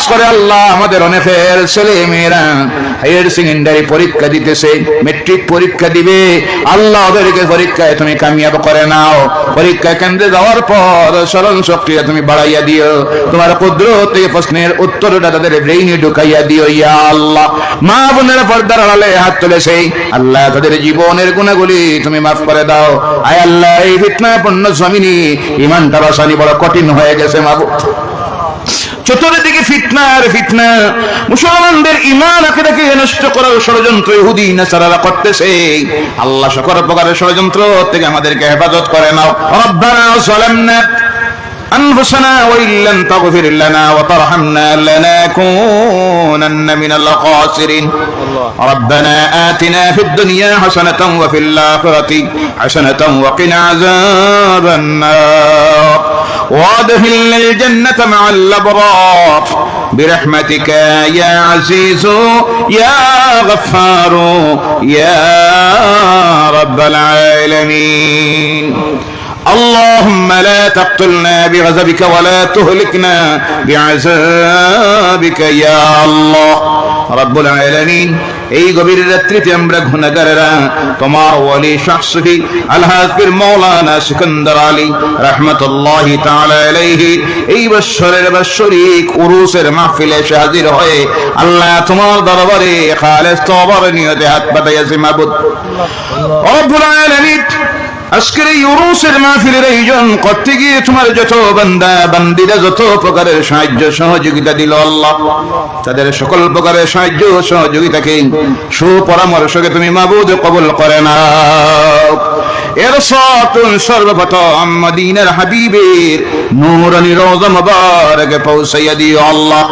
খাস করে আল্লাহ আমাদের অনেকের ছেলে মেয়েরা হায়ার সেকেন্ডারি পরীক্ষা দিতেছে মেট্রিক পরীক্ষা দিবে। আল্লাহ ওদেরকে পরীক্ষায় তুমি কামিয়াব করে নাও। পরীক্ষা কেন্দ্রে যাওয়ার পর স্মরণ শক্তিটা তুমি বাড়াইয়া দিও। তোমার কুদরত প্রশ্নের উত্তরটা তাদের ব্রেইনে ঢুকাইয়া দিও, ইয়া আল্লাহ। মা বোনের পর্দার আড়ালে হাত তুলেছে। আল্লাহ তাদের জীবনের গুণাগুলি তুমি মাফ করে দাও। আয় আল্লাহ, এই ফিতনাপূর্ণ জমিনি ইমানটা বাসানি বড় কঠিন হয়ে গেছে মাবুদ চতুর্দিকে ফিতনা আর ফিতনা মুসলমানদের ইমান আকিদাকে নষ্ট করার ষড়যন্ত্র ইহুদি নাসারারা করতেছে আল্লাহ সকল প্রকারের ষড়যন্ত্র থেকে আমাদেরকে হেফাজত করে নাও রব্বানা যালামনা أنفسنا وإن لم تغفر لنا وترحمنا لنكونن من الخاسرين ربنا آتنا في الدنيا حسنة وفي الآخرة حسنة وقنا عذاب النار وادخلنا الجنة مع الأبرار. برحمتك يا عزيز يا غفار يا رب العالمين. اللهم لا تقتلنا بغضبك ولا تهلكنا بعذابك يا الله رب العالمين এই গভীর রাত্রিতে আমরা গুনাহগারেরা তোমার ওয়ালি শাহসুফি আলহাজবির মৌলানা সিকন্দর আলী রহমতুল্লাহি তাআলা আলাইহি এই বৎসরের বাৎসরিক উরুসের মাহফিলে এসে হাজির হয়ে আল্লাহ তোমার দরবারে খালেস তওবার নিয়তে হাত পাতাইয়াছি মাবুদ রব্বুল আলামিন আজকের এই উরুসের মাহফিলের আয়োজন করতে গিয়ে তোমার যত বান্দা বান্দিরা যত প্রকারের সাহায্য সহযোগিতা দিল আল্লাহ তাদের সকল প্রকারের সাহায্য সহযোগিতাকে সুপরামর্শকে তুমি মাবুদ কবুল করে না এর সতুন সর্বপ্রথম মদিনার হাবিবের নূরানি রওজা মুবারকে পৌঁছাইয়া দিও আল্লাহ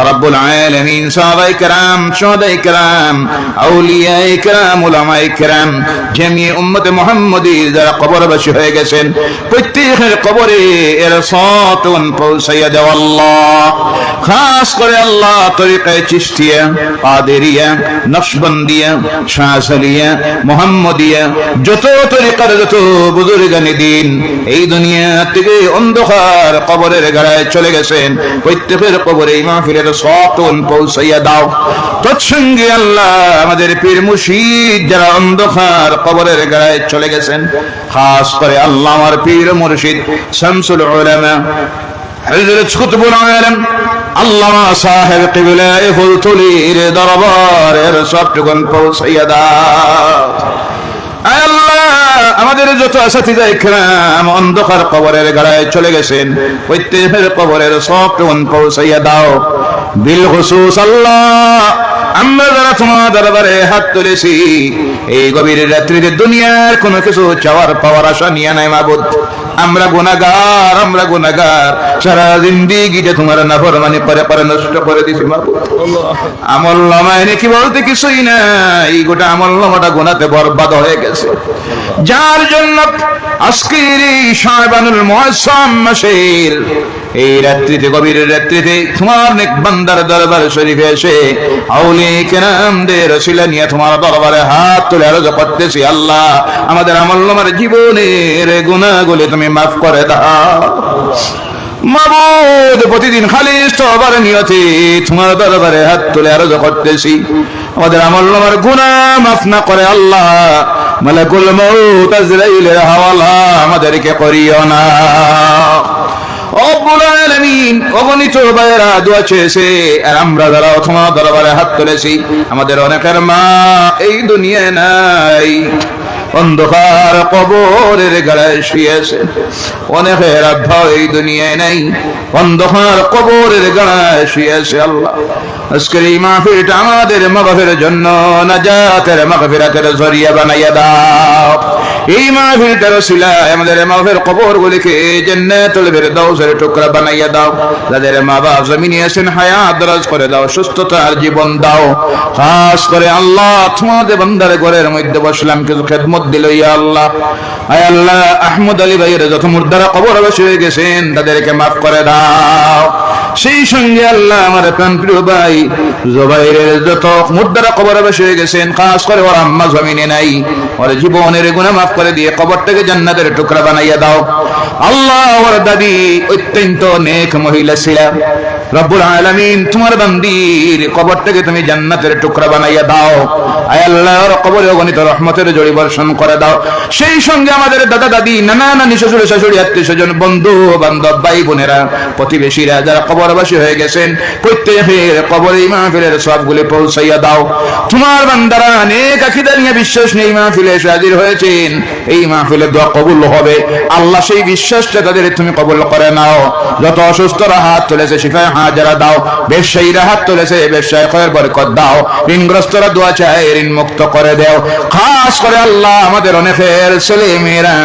রাব্বুল আলামিন সাহাবায়ে کرام শুহাদায়ে کرام আউলিয়ায়ে کرام উলামায়ে کرام জামিয়ে উম্মতে মুহাম্মদী যারা কবরবাসী হয়ে গেছেন, প্রত্যেকের কবরে এর সতুন পৌঁছাইয়া দেও আল্লাহ। খাস করে আল্লাহ তরিকায়ে চিশতিয়া কাদেরিয়া, নকশবন্দিয়া শাহসালিয়া মুহাম্মদিয়া, যত তরিকার যত বুজুর্গানি দিন, এই দুনিয়া থেকে অন্ধকার কবরের গাড়ায় চলে গেছেন, প্রত্যেকের কবরে এই মাহফিলের সতন পৌঁছাইয়া দাও। তৎসঙ্গে আল্লাহ আমাদের পীর মুর্শিদ যারা অন্ধকার কবরের গাড়ায় চলে গেছেন খাস করে আল্লাহ আমার পীর মুর্শিদ শামসুল উলামা হযরত কুতুবুল আলম, আল্লামা সাহেব কিবলায় ফুলতুলির দরবারের সবটুকুন পৌঁছাইয়া দাও। আল্লাহ, আমাদের যত সাথীরা ইকরাম অন্ধকার কবরের গাড়ায় চলে গেছেন, প্রত্যেকের কবরের সবটুকুন পৌঁছাইয়া দাও। বিল হুসুস আল্লাহ আমরা যারা তোমার দরবারে হাত তুলেছি, এই গভীর রাত্রিতে দুনিয়ার কোনো কিছু চাওয়ার পাওয়ার আশা নিয়ে নাই মাবুদ। আমরা গুনাগার আমরা গুনাগার সারা জিন্দিগিতে তোমার নাফরমানি পরে পরে নষ্ট করে দিছি মাবুদ। আমল নামায় নাকি বলতে কিছুই নাই, গোটা আমল নামাটা গুনাতে বরবাদ হয়ে গেছে। যার জন্য আজকের এই শাহবানুল মুআজ্জাম মাসের এই রাত্রিতে গভীর রাত্রিতে তোমার নেক বান্দার দরবার শরীফে এসে আউলি কেরামদের রসিলা নিয়ে তোমার দরবারে হাত তুলে আরও করতেছি আল্লাহ, আমাদের আমল নামার জীবনের গুণাগুলি তুমি মাফ করে দাও। মাবুদ, প্রতিদিন খালি সবার নিয়তে তোমার দরবারে হাত তুলে আরও করতেছি আমাদের আমল নামার গুনাহ মাফ না করে আল্লাহ, মালাকুল মউত আজরাইলের হাওয়ালা আমাদেরকে করিও না। আমরা হাত আমাদের অনেকের মা এই দুনিয়ায় নাই। অন্ধকার কবরের গাড়ায় শুয়েছে। অনেকের আব্বা এই দুনিয়ায় নাই। অন্ধকার কবরের গাড়ায় শুয়েছে আল্লাহ। আজকের এই মাহফিলটা আমাদের মাগফির জন্য নাজাতের মাগফিরাতের জরিয়া বানাইয়া দাও। এই আমাদের কবর গুলিকে টুকরা বানাইয়া দাও। যাদের মা বাবা জমিনে আছেন, হায়াত দরাজ করে দাও, সুস্থতার জীবন দাও। খাস করে আল্লাহ তোমাদের বান্দার ঘরের মধ্যে বসলাম কিছু খেদমত দিল আল্লাহ, আয় আল্লাহ, আহমদ আলী মুর্দারা হয়ে গেছেন, তাদেরকে মাফ করে দাও। সেই সঙ্গে আল্লাহ আমার প্রাণ প্রিয় ভাই জবাইরের যত বসে হয়ে গেছেন করে ওর আম্মা জমিনে নাই। ওর জীবনের গুণা মাফ করে দিয়ে কবরটাকে জান্নাতের টুকরা বানাইয়া দাও। আল্লাহ, ওর দাদি অত্যন্ত নেক মহিলা ছিল রব্বুল আলামিন তোমার বান্দির কবরটাকে তুমি জান্নাতের টুকরা বানাইয়া দাও। আল্লাহর কবরে অগণিত রহমতের জড়ি বর্ষণ করে দাও। সেই সঙ্গে আমাদের দাদা দাদি, নানা নানি, শ্বশুর, শাশুড়ি, আত্মীয় স্বজন, বন্ধু, বান্ধব, ভাই, বোনেরা, প্রতিবেশীরা যারা কবরবাসী হয়ে গেছেন, প্রত্যেকের কবরে মাহফিলের সবগুলি পৌঁছাইয়া দাও। তোমার বান্দারা অনেক আকিদা নিয়ে বিশ্বাস নেই মাহফিলে এসে হাজির হয়েছেন। এই মাহফিলে দোয়া কবুল হবে। আল্লাহ সেই বিশ্বাসটা তাদের তুমি কবুল করে নাও। যত অসুস্থরা হাত তুলেছে, শিফায় হাজারা দাও। ব্যবসায়ীরা হাত তুলেছে ব্যবসায় কয়ের বরকত দাও। ঋণগ্রস্তরা দোয়া চায়, ঋণ মুক্ত করে দাও। খাস করে আল্লাহ আমাদের অনেকের ছেলে মেয়েরা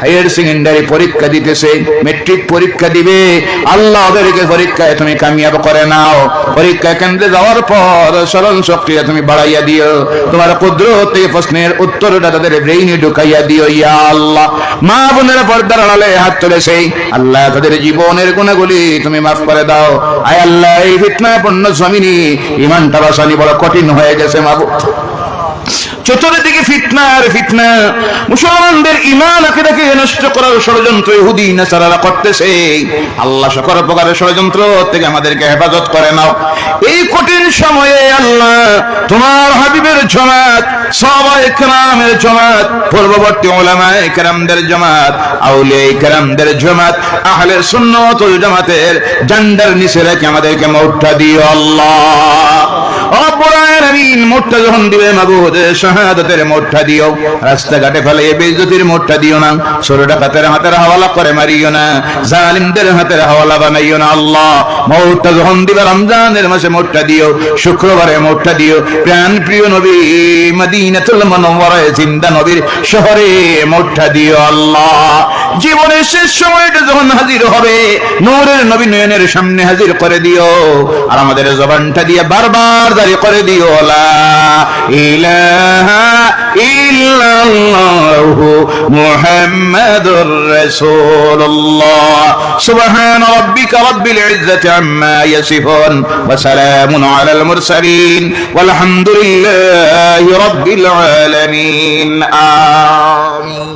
হায়ার সেকেন্ডারি পরীক্ষা দিতেছে মেট্রিক পরীক্ষা দিবে। আল্লাহ ওদেরকে পরীক্ষায় তুমি কামিয়াব করে নাও। পরীক্ষা কেন্দ্রে যাওয়ার পর স্মরণ শক্তি তুমি বাড়াইয়া দিও। তোমার কুদরত প্রশ্নের উত্তরটা তাদের ব্রেইনে ঢুকাইয়া দিও, ইয়া আল্লাহ। মা বোনেরা পর্দার আড়ালে হাত তুলেছে। আল্লাহ তাদের জীবনের গুণাগুলি তুমি মাফ করে দাও। আয় আল্লাহ এই ফিতনাপন্ন জমিনি ইমানটা বাসানি বড় কঠিন হয়ে গেছে মাবু। চতুর্দিকে ফিতনা আর ফিতনা। মুসলমানদের ইমান আকিদাকে নষ্ট করার ষড়যন্ত্র ইহুদি নাসারারা করতেছে। আল্লাহ সকল প্রকারের ষড়যন্ত্র থেকে আমাদেরকে হেফাজত করে নাও। এই কঠিন সময়ে আল্লাহ তোমার হাবিবের জমাত সবাই কেরামের জমাত, পূর্ববর্তী ওলামায়ে কেরামদের জমাত আউলিয়া কেরামদের জমাত, আহলে সুন্নত জামাতের জান্ডার নিচে রেখে আমাদেরকে মৌটটা দিও আল্লাহ। মোটটা দিও। আল্লাহ। শুক্রবারে দিও। প্রাণ প্রিয় নবী নবীর শহরে দিও আল্লাহ। জীবনের শেষ সময়টা যখন হাজির হবে, নূরের নবী নয়নের সামনে হাজির করে দিও। আর আমাদের জবানটা দিয়ে বারবার জারি করে দিও লা ইলাহা ইল্লাল্লাহু মুহাম্মাদুর রাসূলুল্লাহ সুবহান রাব্বিকা রাব্বিল ইজ্জাতি আম্মা ইয়াসিফুন ওয়া সালামুন আলাল মুরসালিন ওয়ালহামদুলিল্লাহি রাব্বিল আলামিন আমিন